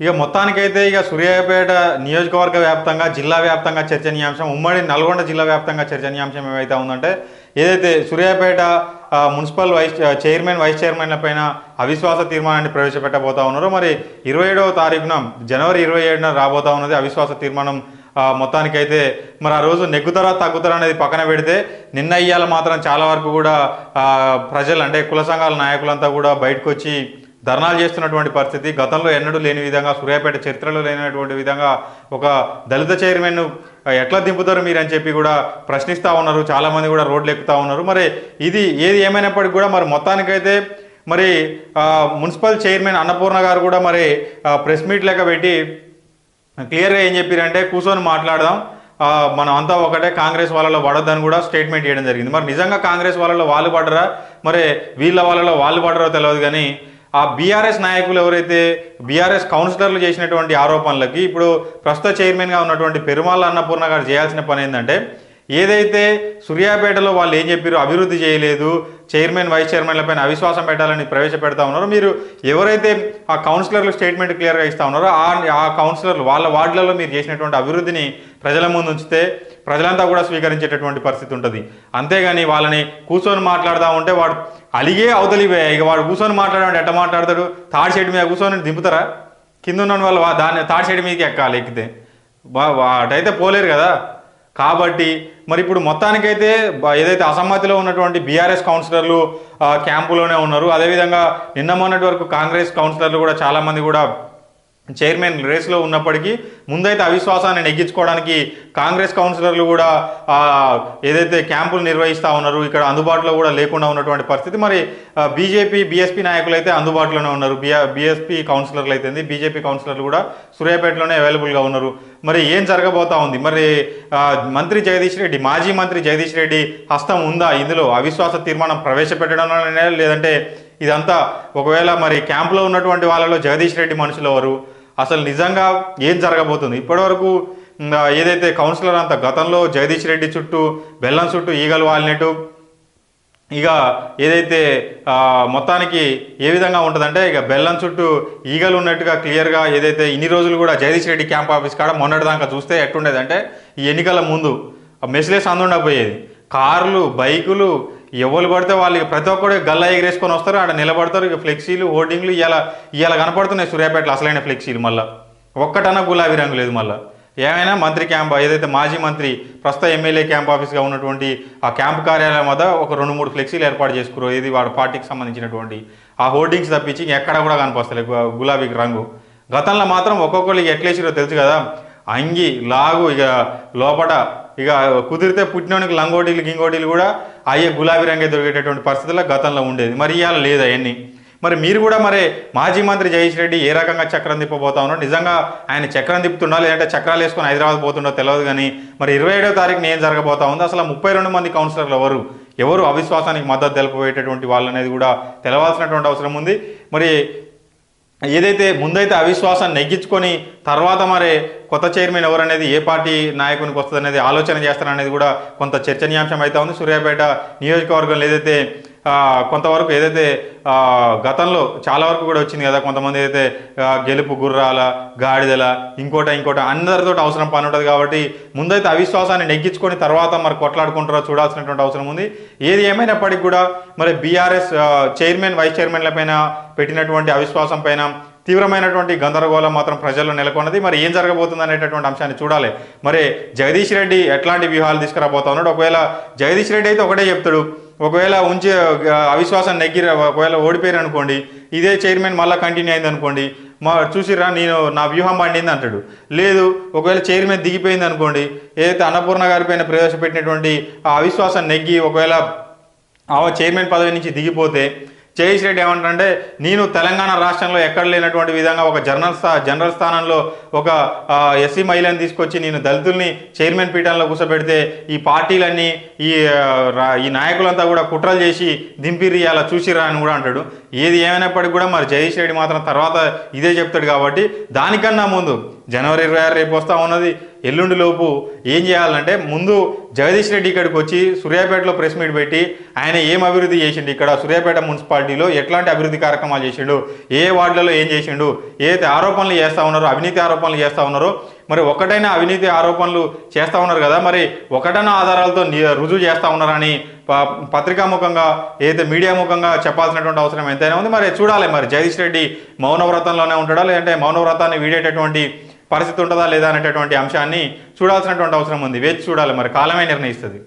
ఇక మొత్తానికైతే ఇక సూర్యాపేట నియోజకవర్గ వ్యాప్తంగా జిల్లా వ్యాప్తంగా చర్చనీయాంశం ఉమ్మడి నల్గొండ జిల్లా వ్యాప్తంగా చర్చనీయాంశం ఏమైతే ఉందంటే ఏదైతే Suryapet municipal vice chairman vice చైర్మన్ల పైన అవిశ్వాస తీర్మానాన్ని ప్రవేశపెట్టబోతా ఉన్నారు మరి ఇరవై ఏడవ తారీఖున జనవరి ఇరవై ఏడున రాబోతా ఉన్నది అవిశ్వాస తీర్మానం మొత్తానికైతే మరి ఆ రోజు నెగ్గుతారా తగ్గుతారా అనేది పక్కన పెడితే నిన్న ఇయ్యాల మాత్రం చాలా వరకు కూడా ప్రజలు అంటే కుల సంఘాల నాయకులంతా కూడా బయటకు వచ్చి ధర్నాలు చేస్తున్నటువంటి పరిస్థితి. గతంలో ఎన్నడూ లేని విధంగా సూర్యాపేట చరిత్రలో లేనటువంటి విధంగా ఒక దళిత చైర్మన్ ఎట్లా దింపుతారు మీరు అని చెప్పి కూడా ప్రశ్నిస్తూ ఉన్నారు. చాలామంది కూడా రోడ్లు ఎక్కుతూ ఉన్నారు. మరి ఇది ఏది ఏమైనప్పటికీ కూడా మరి మొత్తానికైతే మరి మున్సిపల్ చైర్మన్ అన్నపూర్ణ గారు కూడా మరి ప్రెస్ మీట్ లెక్క పెట్టి క్లియర్గా ఏం చెప్పారంటే కూర్చొని మాట్లాడదాం. మనం అంతా ఒకటే కాంగ్రెస్ వాళ్ళలో పడొద్దని కూడా స్టేట్మెంట్ చేయడం జరిగింది. మరి నిజంగా కాంగ్రెస్ వాళ్ళలో వాళ్ళు పడరా? మరి వీళ్ళ వాళ్ళలో వాళ్ళు పడరో తెలియదు కానీ ఆ బీఆర్ఎస్ నాయకులు ఎవరైతే బీఆర్ఎస్ కౌన్సిలర్లు చేసినటువంటి ఆరోపణలకి ఇప్పుడు ప్రస్తుత చైర్మన్గా ఉన్నటువంటి పెరుమాళ్ళ అన్నపూర్ణ గారు చేయాల్సిన పని ఏంటంటే ఏదైతే సూర్యాపేటలో వాళ్ళు ఏం చెప్పారో అభివృద్ధి చేయలేదు చైర్మన్ వైస్ చైర్మన్లపైన అవిశ్వాసం పెట్టాలని ప్రవేశపెడతా ఉన్నారో మీరు ఎవరైతే ఆ కౌన్సిలర్లు స్టేట్మెంట్ క్లియర్గా ఇస్తా ఉన్నారో ఆ ఆ కౌన్సిలర్లు వాళ్ళ వార్డులలో మీరు చేసినటువంటి అభివృద్ధిని ప్రజల ముందు ఉంచితే ప్రజలంతా కూడా స్వీకరించేటటువంటి పరిస్థితి ఉంటుంది. అంతేగాని వాళ్ళని కూర్చొని మాట్లాడదా ఉంటే వాడు అలిగే అవతలి ఇక వాడు కూర్చొని మాట్లాడాడు ఎట్ట మాట్లాడతాడు? థర్డ్ సైడ్ మీద కూర్చొని దింపుతారా? కింద ఉన్న వాళ్ళు దాన్ని థర్డ్ సైడ్ మీదకి ఎక్కాలి ఎక్కితే. అటైతే వాటైతే పోలేరు కదా. కాబట్టి మరి ఇప్పుడు మొత్తానికైతే ఏదైతే అసమ్మతిలో ఉన్నటువంటి బీఆర్ఎస్ కౌన్సిలర్లు క్యాంపులోనే ఉన్నారు అదేవిధంగా నిన్న మొన్నటి వరకు కాంగ్రెస్ కౌన్సిలర్లు కూడా చాలామంది కూడా చైర్మన్ రేస్లో ఉన్నప్పటికీ ముందైతే అవిశ్వాసాన్ని నెగ్గించుకోవడానికి కాంగ్రెస్ కౌన్సిలర్లు కూడా ఏదైతే క్యాంపులు నిర్వహిస్తూ ఉన్నారు ఇక్కడ అందుబాటులో కూడా లేకుండా ఉన్నటువంటి పరిస్థితి. మరి బీజేపీ బీఎస్పీ నాయకులు అయితే అందుబాటులోనే ఉన్నారు. బిఆ బీఎస్పీ కౌన్సిలర్లు అయితే బీజేపీ కౌన్సిలర్లు కూడా సూర్యాపేటలోనే అవైలబుల్గా ఉన్నారు. మరి ఏం జరగబోతా ఉంది? మరి మంత్రి జగదీష్ రెడ్డి మాజీ మంత్రి జగదీష్ రెడ్డి హస్తం ఉందా ఇందులో? అవిశ్వాస తీర్మానం ప్రవేశపెట్టడంలోనే లేదంటే ఇదంతా ఒకవేళ మరి క్యాంపులో ఉన్నటువంటి వాళ్ళలో జగదీష్ రెడ్డి మనుషులు ఎవరు? అసలు నిజంగా ఏం జరగబోతుంది? ఇప్పటివరకు ఏదైతే కౌన్సిలర్ అంత గతంలో జగదీష్ రెడ్డి చుట్టూ బెల్లం చుట్టూ ఈగలు వాలినట్టు ఇక ఏదైతే మొత్తానికి ఏ విధంగా ఉంటుందంటే ఇక బెల్లం చుట్టూ ఈగలు ఉన్నట్టుగా క్లియర్గా ఏదైతే ఇన్ని రోజులు కూడా జగదీష్ రెడ్డి క్యాంప్ ఆఫీస్ కాడ మొన్నటిదాకా చూస్తే ఎట్టుండేదంటే ఈ ఎన్నికల ముందు మెస్లేస్ అందుండకపోయేది. కార్లు బైకులు ఎవరు పడితే వాళ్ళు ప్రతి ఒక్కరు గల్లా ఎగరేసుకొని వస్తారు ఆడ నిలబడతారు. ఇక ఫ్లెక్సీలు హోర్డింగ్లు ఇలా ఇలా కనపడుతున్నాయి సూర్యాపేటలో అసలైన ఫ్లెక్సీలు మళ్ళీ. ఒక్కటన్నా గులాబీ రంగు లేదు మళ్ళీ. ఏమైనా మంత్రి క్యాంప్ ఏదైతే మాజీ మంత్రి ప్రస్తుత ఎమ్మెల్యే క్యాంప్ ఆఫీస్గా ఉన్నటువంటి ఆ క్యాంప్ కార్యాలయం వద్ద ఒక రెండు మూడు ఫ్లెక్సీలు ఏర్పాటు చేసుకురు. ఇది వాడు పార్టీకి సంబంధించినటువంటి ఆ హోర్డింగ్స్ తప్పించి ఎక్కడ కూడా కనిపిస్తలేదు గులాబీ రంగు. గతంలో మాత్రం ఒక్కొక్కరికి ఎట్లేసిరో తెలుసు కదా? అంగి లాగు ఇక లోపట ఇక కుదిరితే పుట్టినోనికి లంగోటీలు గింగోటీలు కూడా అయ్యే గులాబీ రంగే దొరికేటటువంటి పరిస్థితుల్లో గతంలో ఉండేది. మరి ఇవాళ లేదు అవన్నీ. మరి మీరు కూడా మరి మాజీ మంత్రి జగేష్ రెడ్డి ఏ రకంగా చక్రం తిప్పబోతా ఉన్నారో నిజంగా ఆయన చక్రం తిప్పుతుండో? లేదంటే చక్రాలు వేసుకొని హైదరాబాద్ పోతుండో తెలియదు కానీ మరి ఇరవై ఏడవ తారీఖున ఏం జరగబోతా ఉందో? అసలు ముప్పై రెండు మంది కౌన్సిలర్లు ఎవరు? ఎవరు అవిశ్వాసానికి మద్దతు తెలుపబోయేటటువంటి వాళ్ళు అనేది కూడా తెలవాల్సినటువంటి అవసరం ఉంది. మరి ఏదైతే ముందైతే అవిశ్వాసాన్ని నెగ్గించుకొని తర్వాత మరి కొత్త చైర్మన్ ఎవరనేది ఏ పార్టీ నాయకునికి వస్తుంది అనేది ఆలోచన చేస్తారనేది కూడా కొంత చర్చనీయాంశం అయితే ఉంది. సూర్యాపేట నియోజకవర్గంలో ఏదైతే కొంతవరకు ఏదైతే గతంలో చాలా వరకు కూడా వచ్చింది కదా కొంతమంది అయితే గెలుపు గుర్రాల గాడిదల ఇంకోట ఇంకోట అందరితో అవసరం పని ఉంటుంది కాబట్టి ముందైతే అవిశ్వాసాన్ని నెగ్గించుకొని తర్వాత మరి కొట్లాడుకుంటారో చూడాల్సినటువంటి అవసరం ఉంది. ఏది ఏమైనప్పటికీ కూడా మరి బీఆర్ఎస్ చైర్మన్ వైస్ చైర్మన్ల పైన పెట్టినటువంటి అవిశ్వాసం పైన తీవ్రమైనటువంటి గందరగోళం మాత్రం ప్రజల్లో నెలకొన్నది. మరి ఏం జరగబోతుంది అనేటటువంటి అంశాన్ని చూడాలి. మరి జగదీష్ రెడ్డి ఎట్లాంటి వ్యూహాలు తీసుకురాబోతా ఉన్నాడు? ఒకవేళ జగదీష్ రెడ్డి అయితే ఒకటే చెప్తాడు. ఒకవేళ ఉంచి అవిశ్వాసం నెగ్గిర ఒకవేళ ఓడిపోయారు అనుకోండి ఇదే చైర్మన్ మళ్ళీ కంటిన్యూ అయింది అనుకోండి మా చూసిరా నేను నా వ్యూహం పండింది అంటాడు. లేదు ఒకవేళ చైర్మన్ దిగిపోయింది అనుకోండి ఏదైతే అన్నపూర్ణ గారి పైన ప్రవేశపెట్టినటువంటి ఆ అవిశ్వాసం నెగ్గి ఒకవేళ ఆ చైర్మన్ పదవి నుంచి దిగిపోతే జయేష్ రెడ్డి ఏమంటారంటే నేను తెలంగాణ రాష్ట్రంలో ఎక్కడ లేనటువంటి విధంగా ఒక జనరల్ స్థా జనరల్ స్థానంలో ఒక ఎస్సీ మహిళను తీసుకొచ్చి నేను దళితుల్ని చైర్మన్ పీఠంలో కూర్చోబెడితే ఈ పార్టీలన్నీ ఈ రా- ఈ నాయకులంతా కూడా కుట్రలు చేసి దింపిరి అలా చూసిరా అని కూడా అంటాడు. ఏది ఏమైనప్పటికీ కూడా మరి జగదీష్ రెడ్డి మాత్రం తర్వాత ఇదే చెప్తాడు కాబట్టి దానికన్నా ముందు జనవరి ఇరవై ఆరు రేపు వస్తూ ఉన్నది ఎల్లుండి లోపు ఏం చేయాలంటే ముందు జగదీష్ రెడ్డి ఇక్కడికి వచ్చి సూర్యాపేటలో ప్రెస్ మీట్ పెట్టి ఆయన ఏం అభివృద్ధి చేసిండు? ఇక్కడ సూర్యాపేట మున్సిపాలిటీలో ఎట్లాంటి అభివృద్ధి కార్యక్రమాలు చేసిండు? ఏ వార్డులలో ఏం చేసిండు? ఏ ఆరోపణలు చేస్తా ఉన్నారో అవినీతి ఆరోపణలు చేస్తా ఉన్నారో మరి ఒకటైనా అవినీతి ఆరోపణలు చేస్తూ ఉన్నారు కదా మరి ఒకటైనా ఆధారాలతో రుజువు చేస్తా ఉన్నారని ప- పత్రికాముఖంగా ఏదైతే మీడియా ముఖంగా చెప్పాల్సినటువంటి అవసరం ఎంతైనా ఉంది మరి చూడాలి మరి జగదీష్ రెడ్డి మౌనవ్రతంలోనే ఉంటాడా లేదంటే మౌనవ్రతాన్ని వీడేటటువంటి పరిస్థితి ఉంటుందా లేదా అనేటటువంటి అంశాన్ని చూడాల్సినటువంటి అవసరం ఉంది వేచి చూడాలి మరి కాలమే నిర్ణయిస్తుంది.